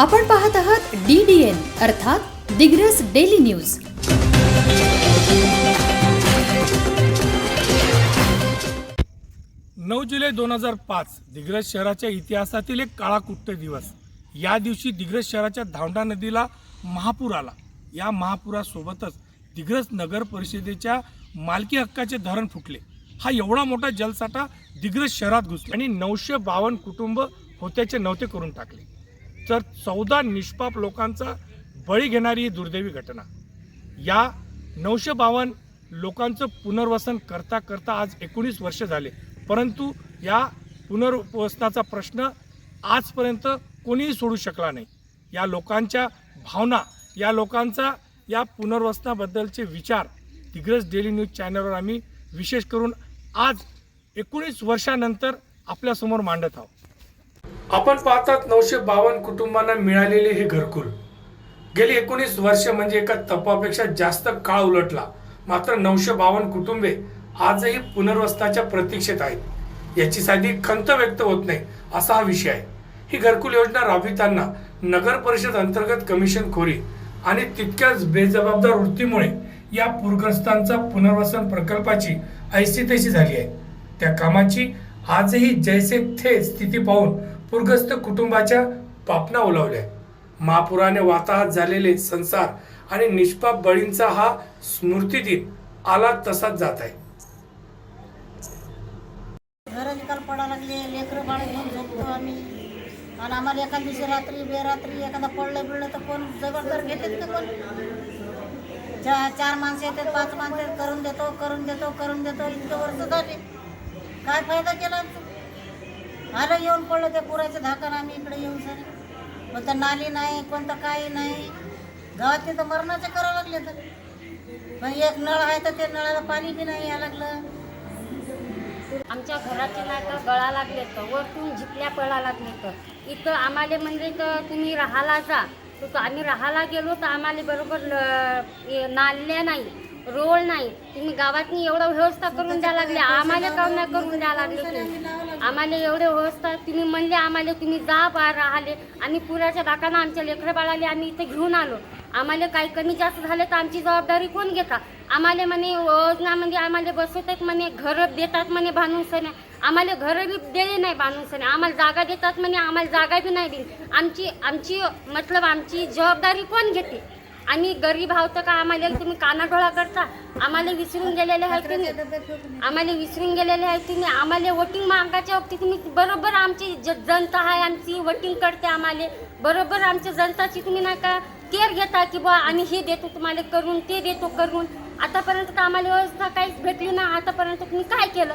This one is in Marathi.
आपण पाहत आहात डी डी एन अर्थात दिग्रस डेली न्यूज. नऊ जुलै दोन हजार पाच दिग्रज शहराच्या इतिहासातील एक काळाकुट्ट दिवस. या दिवशी दिग्रज शहराच्या धावडा नदीला महापूर आला. या महापुरासोबतच दिग्रज नगर परिषदेच्या मालकी हक्काचे धरण फुटले. हा एवढा मोठा जलसाठा दिग्रज शहरात घुसला आणि नऊशे बावन्न कुटुंब होत्याचे नव्हते करून टाकले. तर चौदा निष्पाप लोकांचा बळी घेणारी ही दुर्दैवी घटना. या नऊशे बावन्न लोकांचं पुनर्वसन करता करता आज एकोणीस वर्ष झाले. परंतु या पुनर्वसनाचा प्रश्न आजपर्यंत कोणीही सोडू शकला नाही. या लोकांच्या भावना या लोकांचा या पुनर्वसनाबद्दलचे विचार दिग्रज डेली न्यूज चॅनलवर आम्ही विशेष करून आज एकोणीस वर्षानंतर आपल्यासमोर मांडत आहोत. आपण पाहतात नऊशे बावन्न कुटुंबांना मिळालेले हे घरकुल. गेली एकोणीस वर्ष म्हणजे एका तपापेक्षा जास्त काळ उलटला. मात्र नऊशे बावन्न कुटुंबे आजही पुनर्वसनाच्या प्रतीक्षेत आहेत. याची साधी खंत व्यक्त होत नाही असा हा विषय आहे. ही घरकुल योजना राबविताना नगर परिषद अंतर्गत कमिशन खोरी आणि तितक्याच बेजबाबदार वृत्तीमुळे या पूरग्रस्तांचा पुनर्वसन प्रकल्पाची ऐसितेशी झाली आहे. त्या कामाची आजही जैसे थे स्थिती पाहून पूरग्रस्त कुटुंबाच्या पापना ओलावल्या. महापुराने वाताहत झालेले संसार आणि निष्पाप बळींचा हा स्मृती दिन आला तसाच जात आहे. घर निकाल पडा लागले लेकरं बाळ घेऊन झोपतो आम्ही. आणि आम्हाला एखाद दिवशी रात्री बेरात्री एखादा पडलं बिडलं तर कोण जबरदस्त घेतात का कोण? चार चार माणसं येतात पाच माणसं करून देतो करून देतो करून देतो इतकं वर्ष झाले. काय फायदा केला आलं येऊन पडलं ते पुराचं धाकण आम्ही इकडे येऊन सर. कोणतं नाली नाही कोणतं काही नाही. गावात तर मरणाचे करावं लागले तर. पण एक नळ आहे तर ते नळाला पाणी बी नाही यायला लागलं. आमच्या घराचे नाही तर गळा लागले तर वरतून झिपल्या पळा लागले तर. इथं आम्हाला म्हणजे तर तुम्ही राहायला जा. तर आम्ही राहायला गेलो तर आम्हाला बरोबर नाल्या नाही रोड नाही. तुम्ही गावातनी एवढं व्यवस्था करून द्या लागले. आम्हाला काम नाही करून द्या लागले आम्हाला एवढे व्यवस्था तुम्ही म्हणले आम्हाला तुम्ही जा बा राहिले. आम्ही पुराच्या दाकानं आमच्या लेकरं बाळाले आम्ही इथे घेऊन आलो. आम्हाला काही कमी जास्त झालं तर आमची जबाबदारी कोण घेता? आम्हाला म्हणे योजनामध्ये आम्हाला बसवतात म्हणे घरं देतात म्हणे बांधून सने आम्हाला घरं बी दिले नाही बांधून सने आम्हाला जागा देतात म्हणे आम्हाला जागा बी नाही दिली. आमची आमची मतलब आमची जबाबदारी कोण घेते? आम्ही गरीब आहोत तर का आम्हाला तुम्ही कानाडोळा करता? आम्हाला विसरून गेलेले आहे तुम्ही. आम्हाला विसरून गेलेले आहे तुम्ही. आम्हाला वोटिंग मागायच्या बाबतीत तुम्ही बरोबर आमची ज- जनता आहे. आमची वोटिंग करते आम्हाला. बरोबर आमच्या जनताची तुम्ही नाही का केअर घेता की बा आम्ही हे देतो तुम्हाला करून ते देतो करून. आतापर्यंत तर आम्हाला व्यवस्था काहीच भेटली ना आतापर्यंत तुम्ही काय केलं?